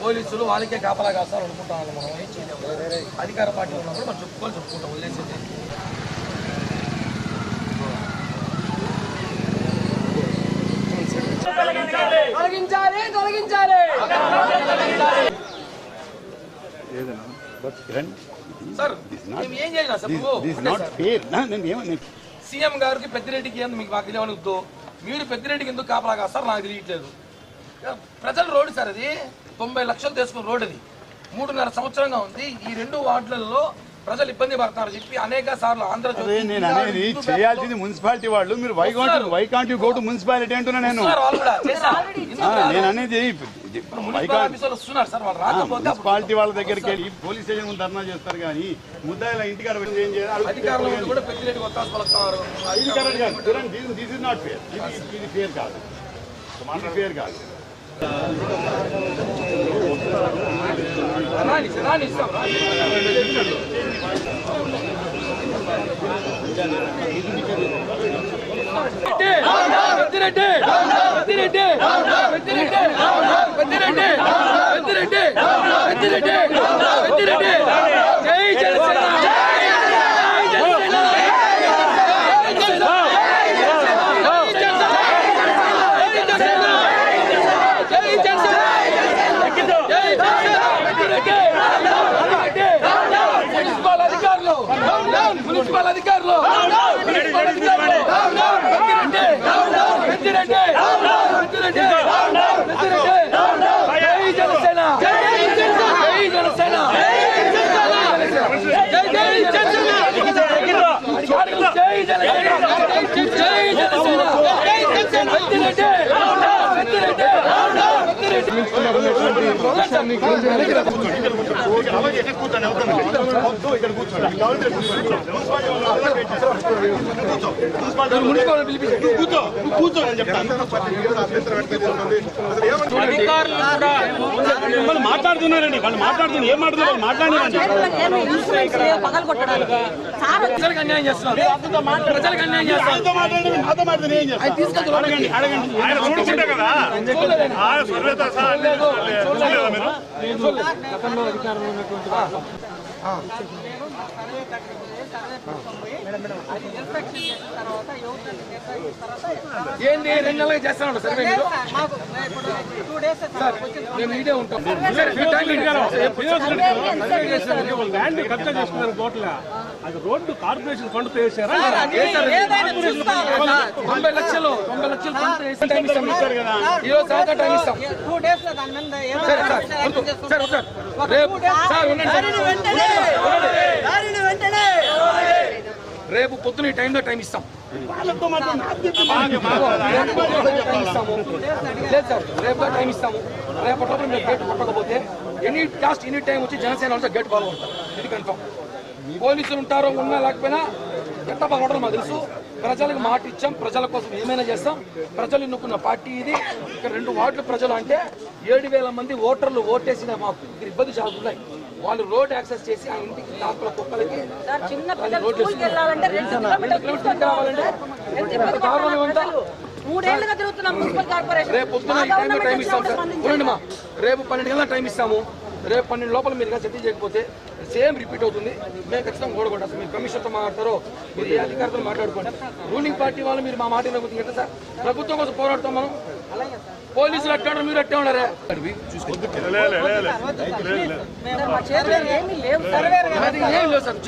పోలీసులు వాళ్ళకే కాపలా కాస్తారు అనుకుంటాం మనం. ఏం చేయలేము అధికార పార్టీ ఉన్నప్పుడు మనం చెప్పుకోవాలి చెప్పుకుంటాం వదిలేసేది. తొలగించాలి తొలగించాలి. ఏదైనా? బట్ కిరణ్ సార్ మేము ఏం చేయాలి సార్ సీఎం గారికి పెద్దిరెడ్డికి ఎందుకు మీకు మాకు తెలియవనుద్దు మీరు పెద్దిరెడ్డికి ఎందుకు కాపలా కాస్తారు నాకు తెలియట్లేదు. ప్రజల రోడ్డు సార్ అది. తొంభై లక్షలు తీసుకున్న రోడ్డు అది మూడున్నర సంవత్సరంగా ఉంది. ఈ రెండు వార్డులలో ప్రజలు ఇబ్బంది పడుతున్నారు చెప్పి అనేక సార్లు ఆంధ్రజ్యోతి నేను అనేది చేయాల్సింది మున్సిపాలిటీ వాళ్ళు. మీరు why can't why can't you go to municipality అంటున్నా నేను నేను? అనేది మున్సిపాలిటీ వాళ్ళ దగ్గరికి వెళ్ళి పోలీస్ స్టేషన్ ముందు ధర్నా చేస్తారు కానీ ముద్దాయిల ఇంటికాడ ఏం చేయాలి? ఇది దిస్ ఇస్ నాట్ ఫేర్ ఇది ఇది ఫేర్ కాదు. ఇది ఫేర్ కాదు. రాని సార్, రాని ఇస్తాం రాని. పెద్దిరెడ్డి పెద్దిరెడ్డి పెద్దిరెడ్డి పెద్దిరెడ్డి పెద్దిరెడ్డి పెద్దిరెడ్డి పెద్దిరెడ్డి జై జనసేన జై జనసేన జై జనసేన జై జనసేన పెద్దిరెడ్డి మున్సిపల్ అధికారులు మున్సిపల్ అధికారులు మున్సిపల్ అధికారులు పెద్దిరెడ్డి పెద్దిరెడ్డి పెద్దిరెడ్డి పెద్దిరెడ్డి జై జనసేన జై జనసేన జై జై జనసేన అధికారులు జై జనసేన జై జనసేన పెద్దిరెడ్డి పెద్దిరెడ్డి కూర్చోండి. వాళ్ళు మాట్లాడుతున్నారండి. వాళ్ళు మాట్లాడుతున్నారు ఏం మాట్లాడుతున్నారు? మాట్లాడినారండి. సార్ ప్రజలకు అన్యాయం చేస్తున్నారు. ప్రజలకు అన్యాయం చేస్తున్నారు. నాతో మాట్లాడండి నాతో మాట్లాడితే నేను సార్ ఏంది? రెండు చేస్తాను సర్వే సార్ మేము ఇదే ఉంటాం. సరే? ల్యాండ్ కబ్జా చేసుకున్నారు కోట్ల. అది రోడ్డు కార్పొరేషన్ ఫండ్తో వేసారా తొంభై లక్షలు తొంభై లక్షలు వేసి టైం ఇస్తాం. ఈ రోజు సాయంత్రం టైం ఇస్తాం. టూ డేస్లో దాని మీద ఏం సరే సార్. సార్. రేపు సార్ ఉండండి సార్. రేపు పొద్దున ఈ టైంలో టైం ఇస్తాం. లేదు సార్ రేపు టైం ఇస్తాము. రేపటి లోపల మీరు గేట్ కొట్టకపోతే ఎనీ లాస్ట్ ఎనీ టైం వచ్చి జనసేన వాళ్ళు గేట్ పాల్గొంటారు ఇది కన్ఫర్మ్ పోలీసులు ఉంటారో ఉన్నా లేకపోయినా ఎంత బాగుంటారో మాకు తెలుసు. ప్రజలకు మాట ఇచ్చాం. ప్రజల కోసం ఏమైనా చేస్తాం. ప్రజలు ఎన్నుకున్న పార్టీ ఇది. ఇక్కడ రెండు వార్డుల ప్రజలు అంటే ఏడు వేల మంది ఓటర్లు ఓటేసిన మాకు. ఇక్కడ ఇబ్బంది చాలా ఉన్నాయి. వాళ్ళు రోడ్ యాక్సెస్ చేసి ఆ ఇంటికి కాకుల కుక్కలకి మూడేళ్ళుగా తిరుగుతున్నాం మున్సిపల్ కార్పొరేషన్. రేపు పొద్దున ఈ టైంలో టైం ఇస్తాం సార్. రేపు పన్నెండు గంటల టైం ఇస్తాము. రేపు పన్నెండు లోపల మీరు కానీ సెటిల్ చేయకపోతే సేమ్ రిపీట్ అవుతుంది. మేము ఖచ్చితంగా ఓడగొట్టాం మీరు కమిషన్తో మాట్లాడతారో మీరు ఏ అధికారులతో మాట్లాడుకోండి. రూలింగ్ పార్టీ వాళ్ళు మీరు మా మాట ప్రభుత్వం కోసం పోరాడతాం మనం. పోలీసులు అట్టే ఉన్నారు? మీరు అట్టే ఉన్నారే లేవు. సార్?